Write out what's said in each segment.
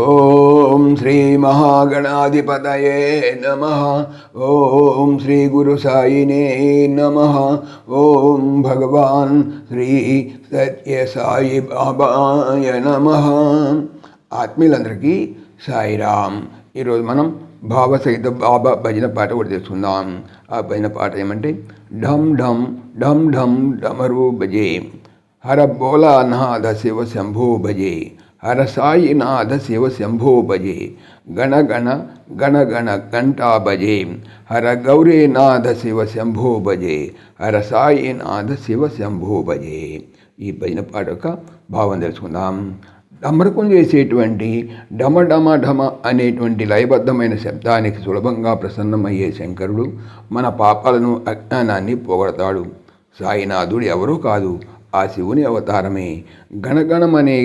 ఓం శ్రీ మహాగణాధిపతయే నమ. ఓం శ్రీ గురు సాయినే నమ. ఓం భగవాన్ శ్రీ సత్య సాయి బాబాయ నమ. ఆత్మీయులందరికీ సాయిరామ్. ఈరోజు మనం భావసహిత బాబా భజన పాట కూడా తెలుసుకుందాం ఆ భజన పాట ఏమంటే ఢమ్ ఢమ్ ఢమ్ ఢమ్ డమరు భజే హర బోలానాథ శివ శంభో భజే హరసాయి సాయినాథ శివ శంభో భజే. గణ గణ గణ గణ గంటా భజే. హర గౌరీనాథ శివ శంభో భజే. హర శివ శంభో భజే. ఈ భజన పాట యొక్క భావం తెలుసుకుందాం. డమరకం చేసేటువంటి డమ డమ ఢమ అనేటువంటి లయబద్ధమైన శబ్దానికి సులభంగా ప్రసన్నమయ్యే శంకరుడు మన పాపాలను అజ్ఞానాన్ని పోగొడతాడు. సాయినాథుడు ఎవరూ కాదు. ఆ శివుని అవతారమే గణగణమనే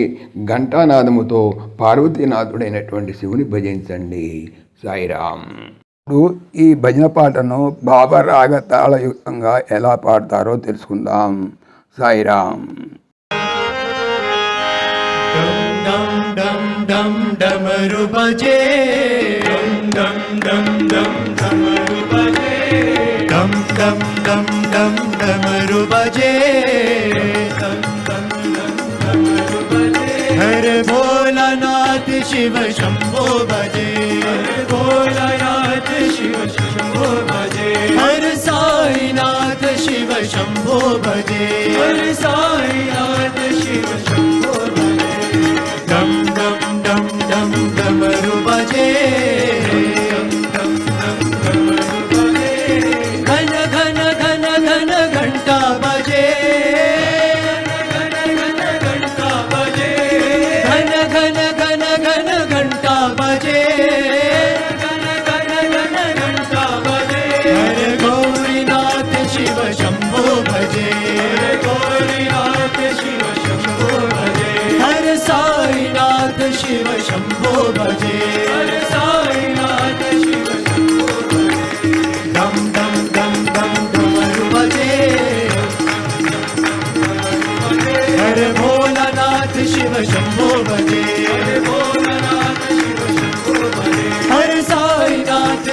ఘంటానాదముతో పార్వతీనాథుడైనటువంటి శివుని భజించండి సాయిరామ్ ఇప్పుడు ఈ భజన పాటను బాబరాగ తాళయుక్తంగా ఎలా పాడతారో తెలుసుకుందాం సాయిరామ్ డమరు భజే డమ్ డమ్ డమ్ డమ్ गङ्गे डमरुभजे हर भोलानिव शम्भो भजे। भोला शिव शम्भो भजे। हर साईनाथ शिव शम्भो भजे। हर सा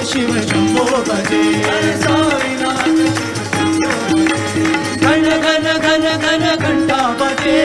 Shiva Shambho Bhaje Hare Sai Gana Gana Gana Gana Ghanta Bhaje